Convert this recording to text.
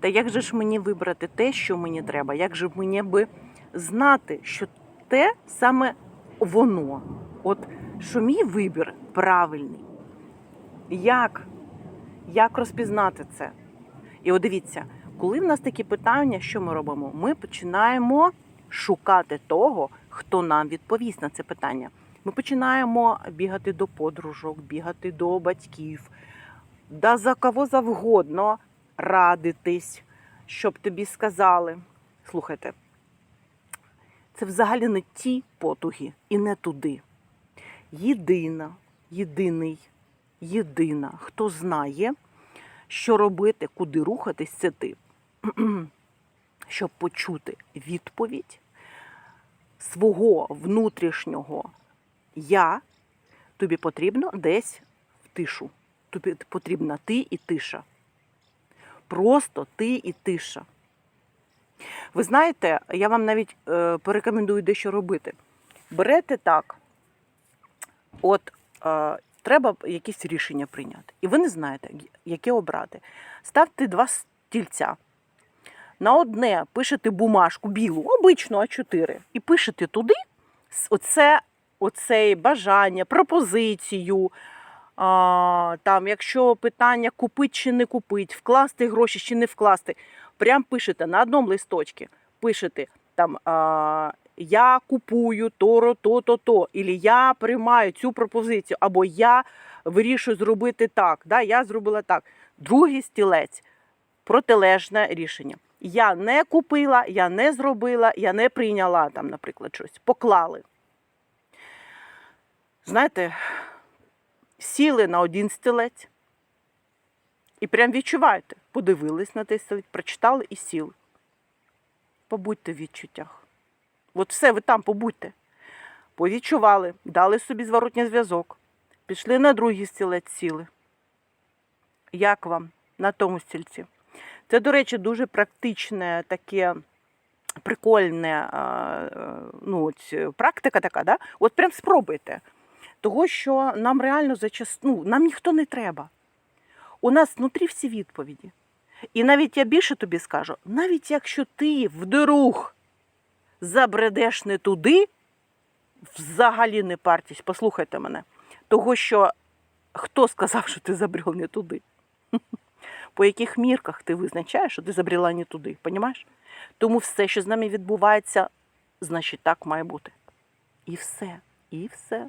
Та як же ж мені вибрати те, що мені треба? Як же мені би знати, що те саме воно? От що мій вибір правильний? Як? Як розпізнати це? І от дивіться, коли в нас такі питання, що ми робимо? Ми починаємо шукати того, хто нам відповість на це питання. Ми починаємо бігати до подружок, бігати до батьків, да за кого завгодно радитись, щоб тобі сказали. Слухайте, це взагалі не ті потуги і не туди. Єдина, єдиний, єдина, хто знає, що робити, куди рухатись, це ти. Щоб почути відповідь свого внутрішнього я, тобі потрібно десь в тишу. Тобі потрібна ти і тиша. Просто ти і тиша. Ви знаєте, я вам навіть е, порекомендую дещо робити. Берете так, от е, треба якесь рішення прийняти. І ви не знаєте, яке обрати. Ставте два стільця. На одне пишете бумажку білу, обичну А4, і пишете туди оце, оце бажання, пропозицію. А, там, якщо питання купити чи не купити, вкласти гроші чи не вкласти, прям пишете на одному листочці, пишете там а, я купую то, то, то, то, або я приймаю цю пропозицію, або я вирішую зробити так. Да, я зробила так. Другий стілець протилежне рішення. Я не купила, я не зробила, я не прийняла там, наприклад, щось. Поклали. Знаєте, сіли на один стілець і прям відчуваєте, подивились на той стілець, прочитали і сіли. Побудьте в відчуттях. От все, ви там побудьте. Повідчували, дали собі зворотній зв'язок, пішли на другий стілець, сіли. Як вам на тому стільці? Це, до речі, дуже практичне таке прикольне ну, практика така, да? От прям спробуйте. Того, що нам реально зачас... ну, нам ніхто не треба. У нас внутрі всі відповіді. І навіть я більше тобі скажу, навіть якщо ти вдруг забредеш не туди, взагалі не партість, послухайте мене. Того, що хто сказав, що ти забрел не туди? По яких мірках ти визначаєш, що ти забрела не туди, понімаєш? Тому все, що з нами відбувається, значить так має бути. І все, і все.